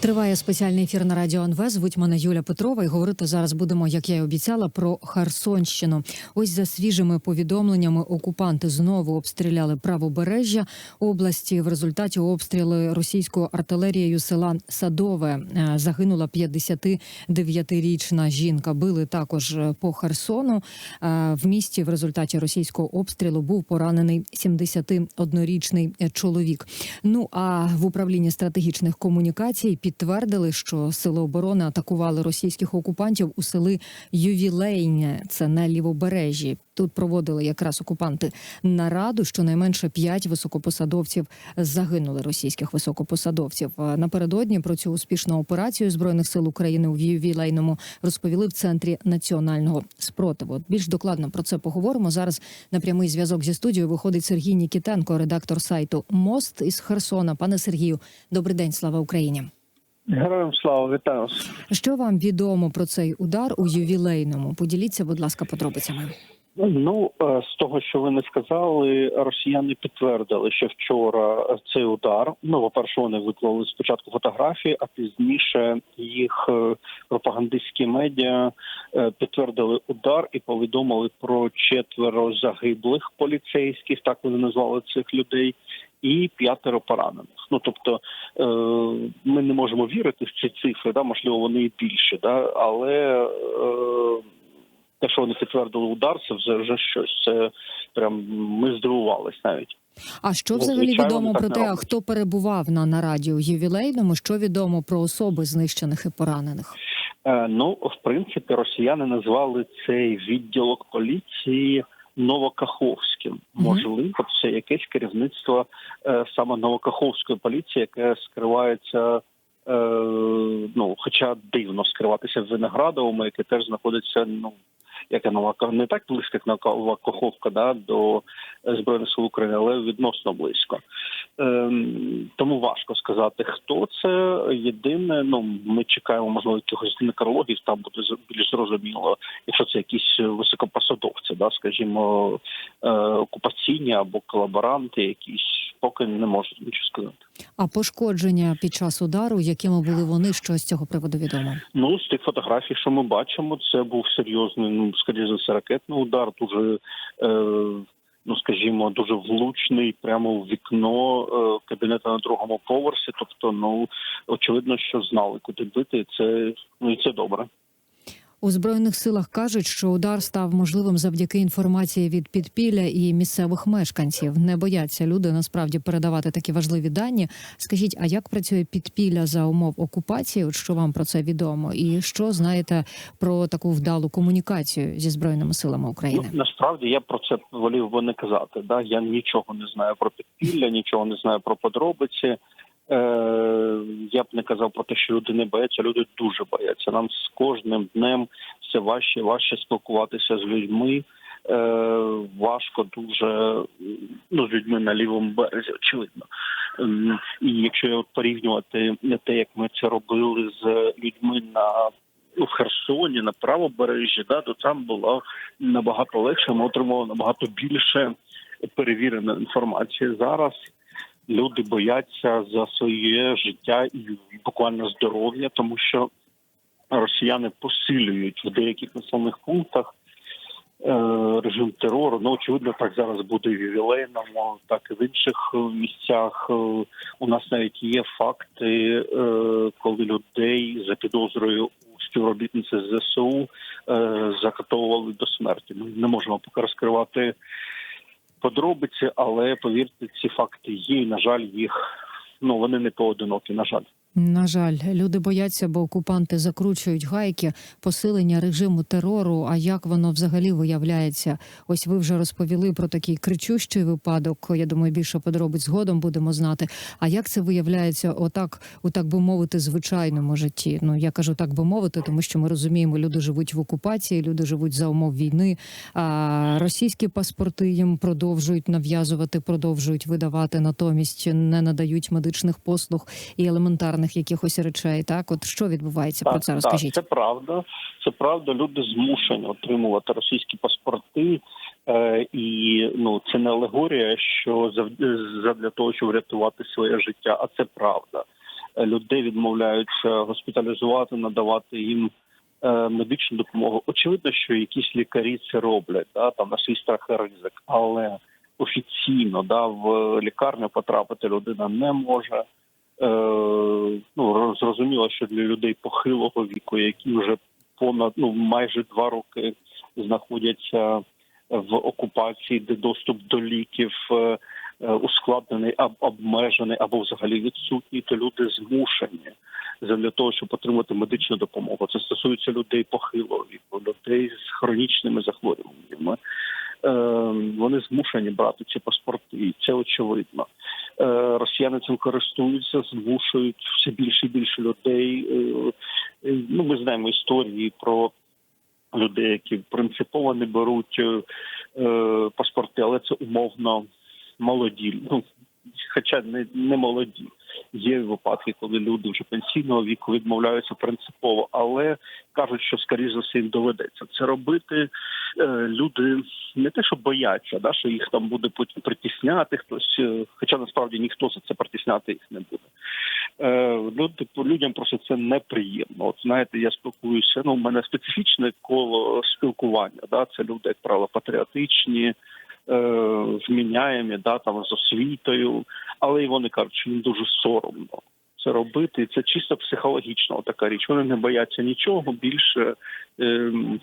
Триває спеціальний ефір на радіо НВ. Звуть мене Юля Петрова. І говорити зараз будемо, як я й обіцяла, про Херсонщину. Ось за свіжими повідомленнями окупанти знову обстріляли правобережжя області. В результаті обстріли російською артилерією села Садове Е, загинула 59-річна жінка. Били також е, по Херсону. Е, В місті в результаті російського обстрілу був поранений 71-річний чоловік. Ну а в управлінні стратегічних комунікацій підтвердили, що сили оборони атакували російських окупантів у селі Ювілейне, це на лівобережжі. Тут проводили якраз окупанти нараду. Щонайменше п'ять високопосадовців загинули російських високопосадовців. Напередодні про цю успішну операцію збройних сил України у ювілейному розповіли в центрі національного спротиву. Більш докладно про це поговоримо зараз. На прямий зв'язок зі студією виходить Сергій Нікітенко, редактор сайту Мост із Херсона. Пане Сергію, добрий день, слава Україні. Героям слава вітаю вас. Що вам відомо про цей удар у ювілейному? Поділіться, будь ласка, подробицями. Ну е, з того, що ви не сказали, росіяни підтвердили, що вчора цей удар. Ну, по перше, вони виклали спочатку фотографії, а пізніше їх е, пропагандистські медіа е, підтвердили удар і повідомили про четверо загиблих поліцейських, так вони назвали цих людей. І п'ятеро поранених. Ну тобто ми не можемо вірити в ці цифри, да можливо, вони і більше, да але те, що вони підтвердили удар, це вже вже щось. Це прям ми здивувались навіть. А що Ну, взагалі звичайно, відомо про те, хто перебував на нараді у ювілейному? Що відомо про особи знищених і поранених? Е, ну, в принципі, росіяни назвали цей відділок поліції Новокаховським. Можливо, це якесь керівництво е, саме Новокаховської поліції, яке скривається. Е, ну, хоча дивно скриватися в Виноградовому, яке теж знаходиться, ну яке нова не так близько, як Нова Каховка, да, до збройних сил України, але відносно близько. Ем, тому важко сказати, хто це. Єдине, ну ми чекаємо, можливо, якихось некрологів, там буде більш зрозуміло, якщо це якісь високопосадовці, да, скажімо, е, окупаційні або колаборанти, якісь поки не можу нічого сказати. А пошкодження під час удару, якими були вони, що з цього приводу відомо? Ну, з тих фотографій, що ми бачимо, це був серйозний, ну скоріше за все, ракетний удар, дуже. Е, Ну, скажімо, дуже влучний прямо в вікно е, кабінету на другому поверсі. Тобто, ну очевидно, що знали, куди бити. Це ну і це добре. У збройних силах кажуть, що удар став можливим завдяки інформації від підпілля і місцевих мешканців. Не бояться люди насправді передавати такі важливі дані. Скажіть, а як працює підпілля за умов окупації? От що вам про це відомо? І що знаєте про таку вдалу комунікацію зі збройними силами України? Ну, насправді я про це волів би не казати. Да? Я нічого не знаю про підпілля, нічого не знаю про подробиці. Е, я б не казав про те, що люди не бояться. Люди дуже бояться. Нам з кожним днем все важче, важче спілкуватися з людьми. Е, важко дуже ну з людьми на лівому березі, очевидно. Ем, І якщо порівнювати те, як ми це робили з людьми на ну, в Херсоні на правобережжі, да, то там було набагато легше. Ми отримали набагато більше перевірена інформація. Зараз люди бояться за своє життя і буквально здоров'я, тому що росіяни посилюють в деяких населених пунктах е, режим терору. Ну, очевидно, так зараз буде і в ювілейному, так і в інших е, місцях. Е, У нас навіть є факти, коли людей за підозрою співробітниці ЗСУ е, закатовували до смерті. Ми не можемо поки розкривати подробиці, але повірте, ці факти є. І на жаль, їх ну вони не поодинокі. На жаль. На жаль, люди бояться, бо окупанти закручують гайки посилення режиму терору. А як воно взагалі виявляється? Ось ви вже розповіли про такий кричущий випадок. Я думаю, більше подробиць згодом будемо знати. А як це виявляється, отак, у так би мовити, звичайному житті? Ну я кажу так би мовити, тому що ми розуміємо, люди живуть в окупації, люди живуть за умов війни. А російські паспорти їм продовжують нав'язувати, продовжують видавати, натомість не надають медичних послуг і елементарних якихось речей. Так, от що відбувається про це? Розкажіть. Так, це правда. Це правда. Люди змушені отримувати російські паспорти. Е, і ну це не алегорія, що задля того, щоб врятувати своє життя, а це правда. е, людей відмовляються госпіталізувати, надавати їм е, медичну допомогу. Очевидно, що якісь лікарі це роблять, да, там на свій страх і ризик, але офіційно да, в лікарню потрапити людина не може. Е, ну роз- зрозуміло, що для людей похилого віку, які вже понад ну майже два роки знаходяться в окупації, де доступ до ліків е, е, ускладнений обмежений, або взагалі відсутній, то люди змушені для того, щоб отримати медичну допомогу. Це стосується людей похилого віку, людей з хронічними захворюваннями. Вони змушені брати ці паспорти, і це очевидно. Е, Росіяни цим користуються, змушують все більше і більше людей. Е, е, Ну, ми знаємо історії про людей, які принципово не беруть паспорти, але це умовно молоді. Ну хоча не, не молоді. Є випадки, коли люди вже пенсійного віку відмовляються принципово, але кажуть, що скоріше за все їм доведеться це робити. Е, люди не те, що бояться, да, що їх там буде потім притісняти хтось, е, хоча насправді ніхто за це притісняти їх не буде. Е, люди, людям просто це неприємно. От знаєте, я спілкуюся. Ну, у мене специфічне коло спілкування. Да, це люди, як правило, патріотичні, вміняємі, да, там з освітою, але і вони кажуть, що їм дуже соромно це робити. Це чисто психологічна така річ. Вони не бояться нічого більше. Ем,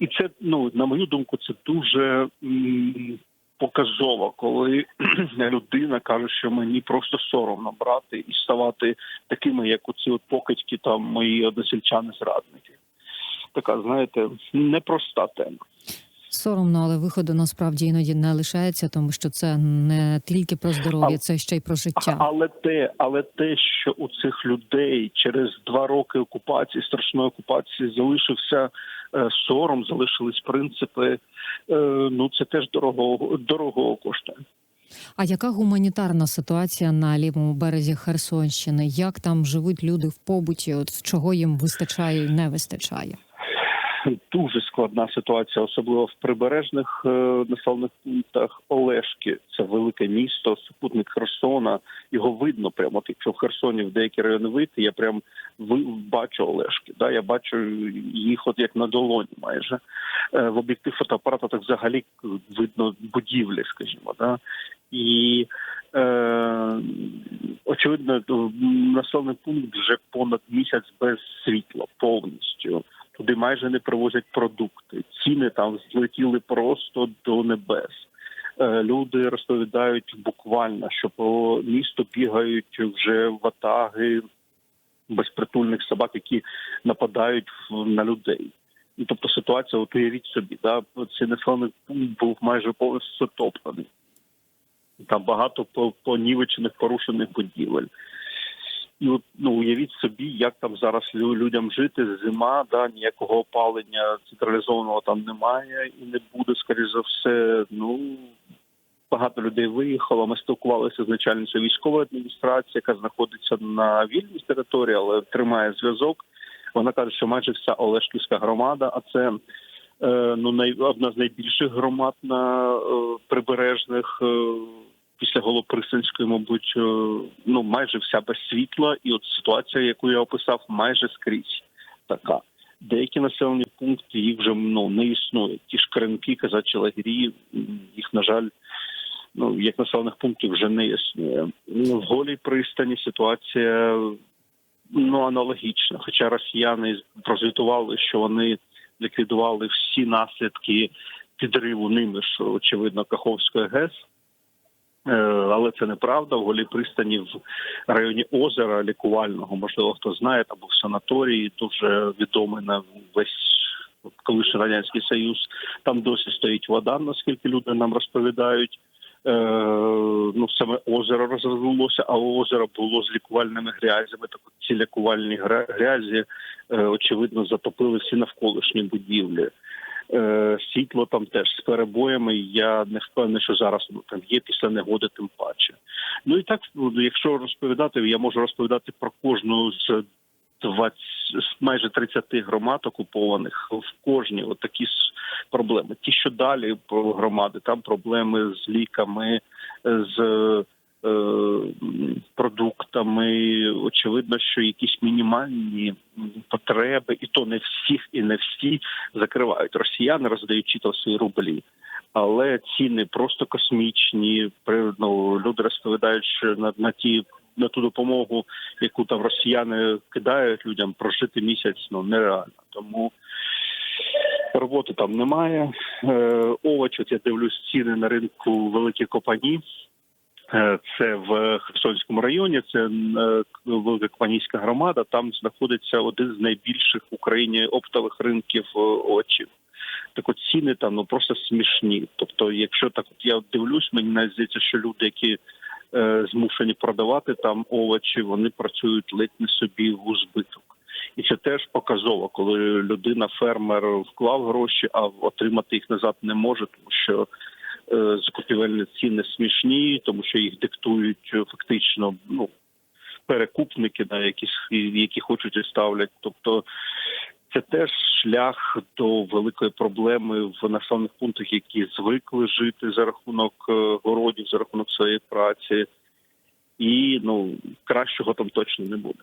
і це, ну, на мою думку, це дуже м, показово, коли людина каже, що мені просто соромно брати і ставати такими, як оці от покидьки, там мої односельчани-зрадники. Така, знаєте, непроста тема. Соромно, але виходу насправді іноді не лишається, тому що це не тільки про здоров'я, це ще й про життя. Але те, але те, що у цих людей через два роки окупації, страшної окупації, залишився е, сором, залишились принципи. Е, ну це теж дорого дорого коштує. А яка гуманітарна ситуація на лівому березі Херсонщини? Як там живуть люди в побуті? От чого їм вистачає і не вистачає? Дуже складна ситуація, особливо в прибережних е, населених пунктах. Олешки це велике місто, супутник Херсона. Його видно прямо. Якщо в Херсоні в деякі райони вийти, я прям бачу Олешки. Да, я бачу їх, от як на долоні, майже Е, в об'єктив фотоапарата так взагалі видно будівлі, скажімо, да і е, очевидно, населений пункт вже понад місяць без світла повністю. Туди майже не привозять продукти. Ціни там злетіли просто до небес. Е, Люди розповідають буквально, що по місту бігають вже ватаги безпритульних собак, які нападають на людей. Ну, тобто ситуація, от уявіть собі, да, цей населений пункт був майже повністю затоптаний. Там багато понівечених, порушених будівель. І от ну уявіть собі, як там зараз людям жити. Зима, да ніякого опалення централізованого там немає і не буде, скоріш за все. Ну багато людей виїхало. Ми спілкувалися з начальницею військової адміністрації, яка знаходиться на вільній території, але тримає зв'язок. Вона каже, що майже вся Олешківська громада, а це е, ну най, одна з найбільших громад на е, прибережних. Е, після Голоприсинської, мабуть, е, майже вся без світла, і от ситуація, яку я описав, майже скрізь така. Деякі населені пункти їх вже ну не існує. Ті ж Кринки, казачі лагері, їх на жаль, ну як населених пунктів вже не існує. Ну, В голій пристані ситуація ну аналогічна. Хоча росіяни прозвітували, що вони ліквідували всі наслідки підриву ними, що очевидно Каховської ГЕС. Е, Але це неправда. В голій пристані в районі озера лікувального, можливо, хто знає, там був санаторій, дуже відомий на весь колишній радянський союз. Там досі стоїть вода, наскільки люди нам розповідають. Е, ну саме озеро розвернулося, а озеро було з лікувальними грязями. Так ці лікувальні грязі е, очевидно затопили всі навколишні будівлі. Е, світло там теж з перебоями. Я не впевнений, що зараз воно там є після негоди, тим паче. Ну і так, ну, якщо розповідати, я можу розповідати про кожну з 20, з майже 30 громад окупованих в кожній такі проблеми. Ті, що далі про громади, там проблеми з ліками, з е, продуктами. Очевидно, що якісь мінімальні потреби, і то не всіх, і не всі закривають. Росіяни роздають чітко свої рублі. Але ціни просто космічні. Ну, люди розповідають, що на, на ті на ту допомогу, яку там росіяни кидають людям, прожити місяць ну нереально. Тому роботи там немає. Е, овочі, от я дивлюсь ціни на ринку великі копані. Е, Це в Херсонському районі, це е, Велика Копанійська громада. Там знаходиться один з найбільших в Україні оптових ринків е, овочів. Так от ціни там ну просто смішні. Тобто, якщо так от я дивлюсь, мені навіть здається, що люди, які е, змушені продавати там овочі, вони працюють ледь не собі в збиток. І це теж показово, коли людина, фермер вклав гроші, а отримати їх назад не може, тому що закупівельні ціни смішні, тому що їх диктують е, фактично ну перекупники, да, які, які хочуть і ставлять. Тобто це теж шлях до великої проблеми в населених пунктах, які звикли жити за рахунок е, городів, за рахунок своєї праці, і ну кращого там точно не буде.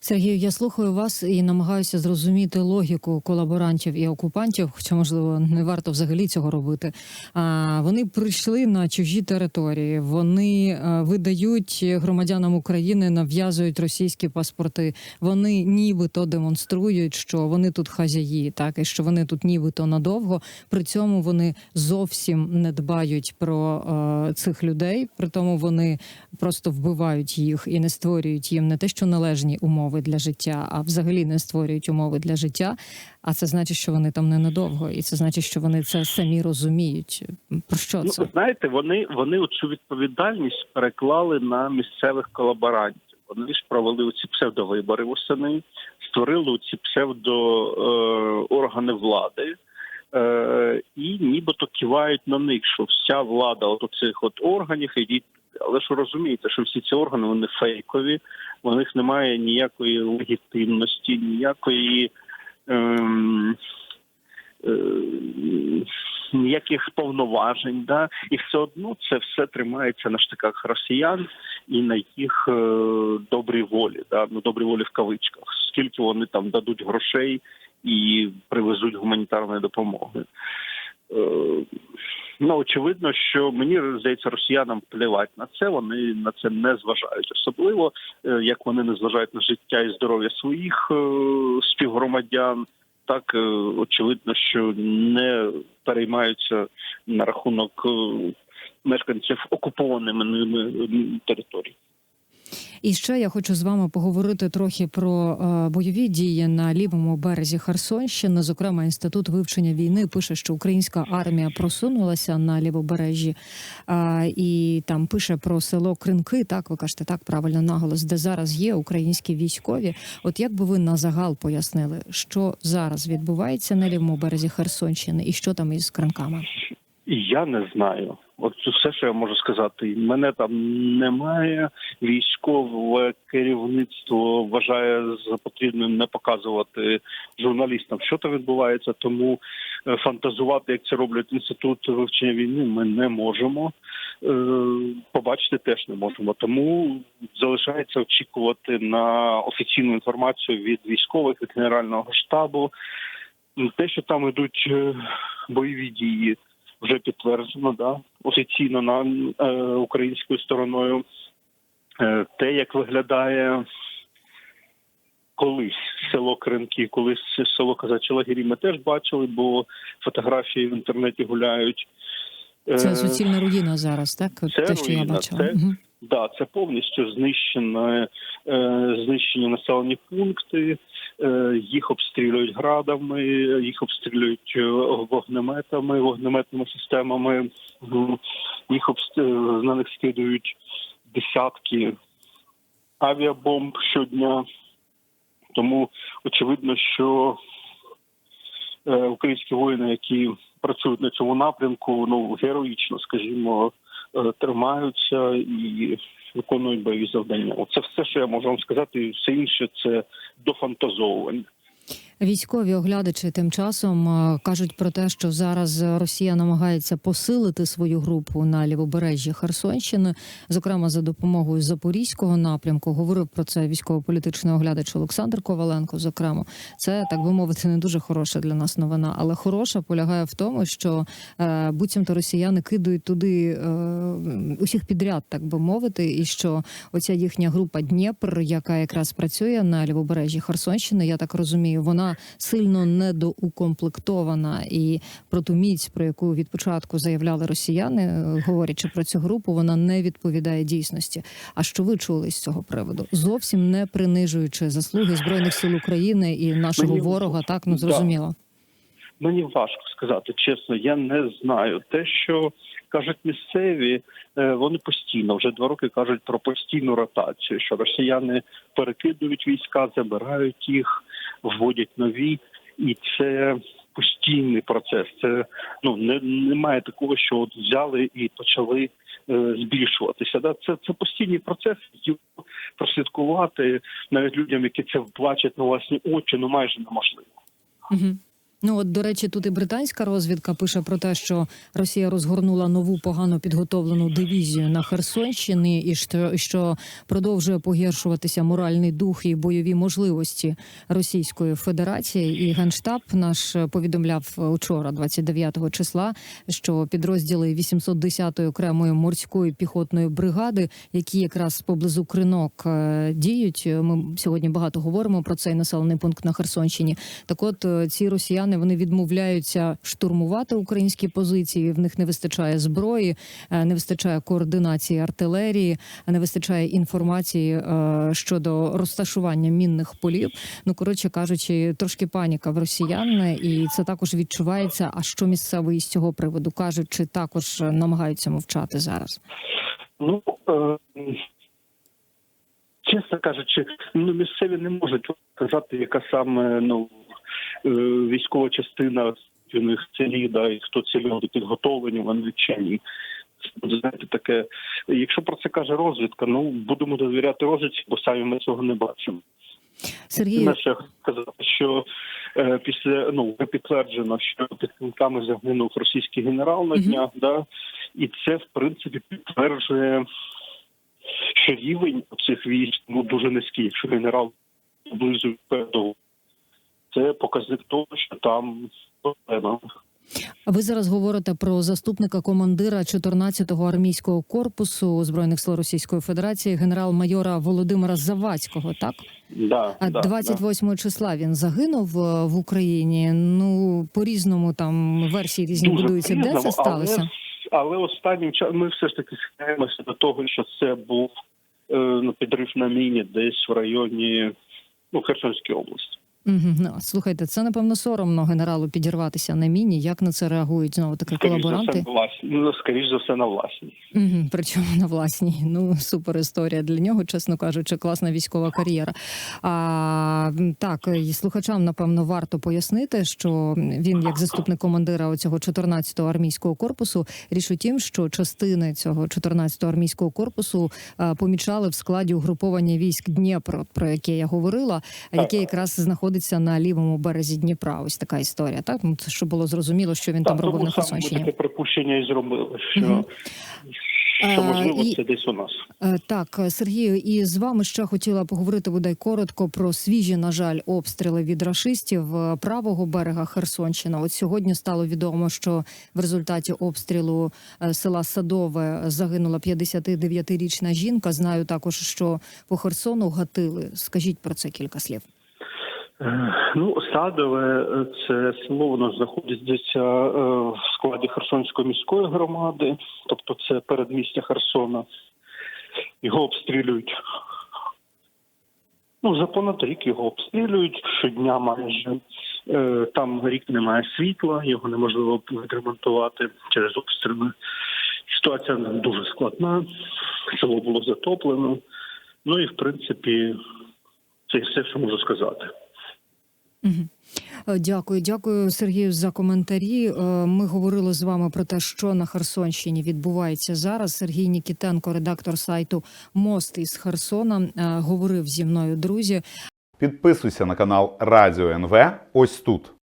Сергію, я слухаю вас і намагаюся зрозуміти логіку колаборантів і окупантів, хоча можливо не варто взагалі цього робити. А вони прийшли на чужі території. Вони е, видають громадянам України, нав'язують російські паспорти. Вони нібито демонструють, що вони тут хазяї, так і що вони тут нібито надовго. При цьому вони зовсім не дбають про е, цих людей. При тому вони просто вбивають їх і не створюють їм не те, що належні умови для життя, а взагалі не створюють умови для життя. А це значить, що вони там ненадовго, і це значить, що вони це самі розуміють. Про що Ну, це? ви знаєте, вони вони цю відповідальність переклали на місцевих колаборантів. Вони ж провели ці псевдовибори восени, створили ці псевдо е, влади. Е, і нібито кивають на них, що вся влада от оцих от органів ідіть. Але ж розумієте, що всі ці органи вони фейкові, у них немає ніякої легітимності, ніякої ем, е, ніяких повноважень, да, і все одно це все тримається на штиках росіян і на їх е, добрій волі, да, ну добрій волі в кавичках. Скільки вони там дадуть грошей і привезуть гуманітарної допомоги. Е, Ну, очевидно, що мені здається, росіянам плівать на це. Вони на це не зважають, особливо е, як вони не зважають на життя і здоров'я своїх е, співгромадян. Так очевидно, що не переймаються на рахунок мешканців окупованими ними територій. І ще я хочу з вами поговорити трохи про е, бойові дії на лівому березі Херсонщини. Зокрема, інститут вивчення війни пише, що українська армія просунулася на лівобережжі, е, і там пише про село Кринки. Так ви кажете, так правильно наголос, де зараз є українські військові. От як би ви на загал пояснили, що зараз відбувається на лівому березі Херсонщини, і що там із кринками? Я не знаю. От все, що я можу сказати. Мене там немає. Військове керівництво вважає за потрібним не показувати журналістам, що там відбувається. Тому е, фантазувати, як це роблять інститут вивчення війни, ми не можемо. Е, Побачити теж не можемо. Тому залишається очікувати на офіційну інформацію від військових від генерального штабу. Те, що там ідуть е, бойові дії вже підтверджено, да, офіційно на е, українською стороною. Е, те, як виглядає колись село Кринки, колись село Казачі Лагері, ми теж бачили, бо фотографії в інтернеті гуляють. Е, Це суцільна руїна зараз, так це те, що я руїна, бачила. це- Мгм. Да, це повністю знищені, е, знищені населені пункти, їх обстрілюють градами, їх обстрілюють е, вогнеметами, вогнеметними системами, їх обст... е, на них скидують десятки авіабомб щодня. Тому очевидно, що е, українські воїни, які працюють на цьому напрямку, ну героїчно, скажімо, е, тримаються і виконують бойові завдання. Оце все, що я можу вам сказати, все інше це дофантазовування. Військові оглядачі тим часом е, кажуть про те, що зараз Росія намагається посилити свою групу на лівобережжі Херсонщини, зокрема за допомогою запорізького напрямку. Говорив про це військово-політичний оглядач Олександр Коваленко. Зокрема, це так би мовити, не дуже хороша для нас новина, але хороша полягає в тому, що е, буцімто росіяни кидають туди е, усіх підряд, так би мовити, і що оця їхня група Дніпр, яка якраз працює на лівобережжі Херсонщини, я так розумію, вона сильно недоукомплектована. І про ту міць, про яку від початку заявляли росіяни, е, говорячи про цю групу, вона не відповідає дійсності. А що ви чули з цього приводу? Зовсім не принижуючи заслуги збройних сил України і нашого Мені- ворога, так ну Да. зрозуміло. Мені важко сказати чесно, я не знаю. Те, що кажуть місцеві, е, вони постійно вже два роки кажуть про постійну ротацію, що росіяни перекидують війська, забирають їх, вводять нові, і це постійний процес. Це ну не немає такого, що от взяли і почали е, збільшуватися. Да, це це постійний процес. Його прослідкувати навіть людям, які це бачать на власні очі, ну майже неможливо. Угу. Ну от до речі, тут і британська розвідка пише про те, що Росія розгорнула нову погано підготовлену дивізію на Херсонщині, і що, продовжує погіршуватися моральний дух і бойові можливості Російської Федерації. І генштаб наш повідомляв учора, 29 числа, що підрозділи 810-ї окремої морської піхотної бригади, які якраз поблизу кринок е, діють. Ми сьогодні багато говоримо про цей населений пункт на Херсонщині. Так, от е, ці росіяни вони відмовляються штурмувати українські позиції. В них не вистачає зброї, е, не вистачає координації артилерії, не вистачає інформації е, щодо розташування мінних полів. Ну коротше кажучи, трошки паніка в росіян, і це також відчувається. А що місцевий з цього приводу кажуть, чи також намагаються мовчати зараз? Ну е, чесно кажучи, ну місцеві не можуть сказати, яка саме ну військова частина у них цілі, да, і хто ці люди підготовлені, вони чи ні. Знаєте, таке, якщо про це каже розвідка, ну будемо довіряти розвідці, бо самі ми цього не бачимо. Сергій ще казати, що е, після ну підтверджено, що під кінками загинув російський генерал на днях, да, і це в принципі підтверджує, що рівень цих військ ну дуже низький. Якщо генерал поблизу до це показник того, що там проблема. Ви зараз говорите про заступника командира 14-го армійського корпусу збройних сил Російської Федерації, генерал-майора Володимира Завадського. Так Да, а да, 28 числа він загинув е, в Україні. Ну по різному там версії різні Дуже будуються. Де це сталося? Але, але останнім часом ми все ж таки схиляємося до того, що це був е, ну, підрив на міні десь в районі ну, Херсонської області. Угу. Ну, слухайте, це напевно соромно генералу підірватися на міні. Як на це реагують знову таки Скоріш за колаборанти? все, власні. Ну, скоріш за все, на власній. Угу, причому на власній. Ну супер історія для нього, чесно кажучи, класна військова кар'єра. А так і слухачам напевно варто пояснити, що він, як заступник командира оцього 14-го армійського корпусу, річ у тім, що частини цього 14-го армійського корпусу помічали в складі угруповання військ Дніпро, про яке я говорила, яке якраз знаходиться на лівому березі Дніпра. Ось така історія. Так Ну, це щоб було зрозуміло, що він там Так, робив на Херсонщині. таке припущення і зробили, що, Мгм. що можливо це десь у нас. Е, Так, е, Сергію, і з вами ще хотіла поговорити бодай коротко про свіжі, на жаль, обстріли від рашистів е, правого берега Херсонщина. От сьогодні стало відомо, що в результаті обстрілу е, села Садове загинула 59-річна жінка. Знаю також, що по Херсону гатили. Скажіть про це кілька слів. Е, Ну, Садове е, це село, воно знаходиться е, в складі Херсонської міської громади, тобто це передмістя Херсона. Його обстрілюють. Ну, за понад рік його обстрілюють щодня майже. Там рік немає світла, його неможливо відремонтувати через обстріли. Ситуація дуже складна, село було затоплено. Ну і в принципі, це все, що можу сказати. Е, Дякую, дякую, Сергію, за коментарі. Е, Ми говорили з вами про те, що на Херсонщині відбувається зараз. Сергій Нікітенко, редактор сайту Мост із Херсона, е, говорив зі мною, друзі. Підписуйся на канал Радіо НВ ось тут.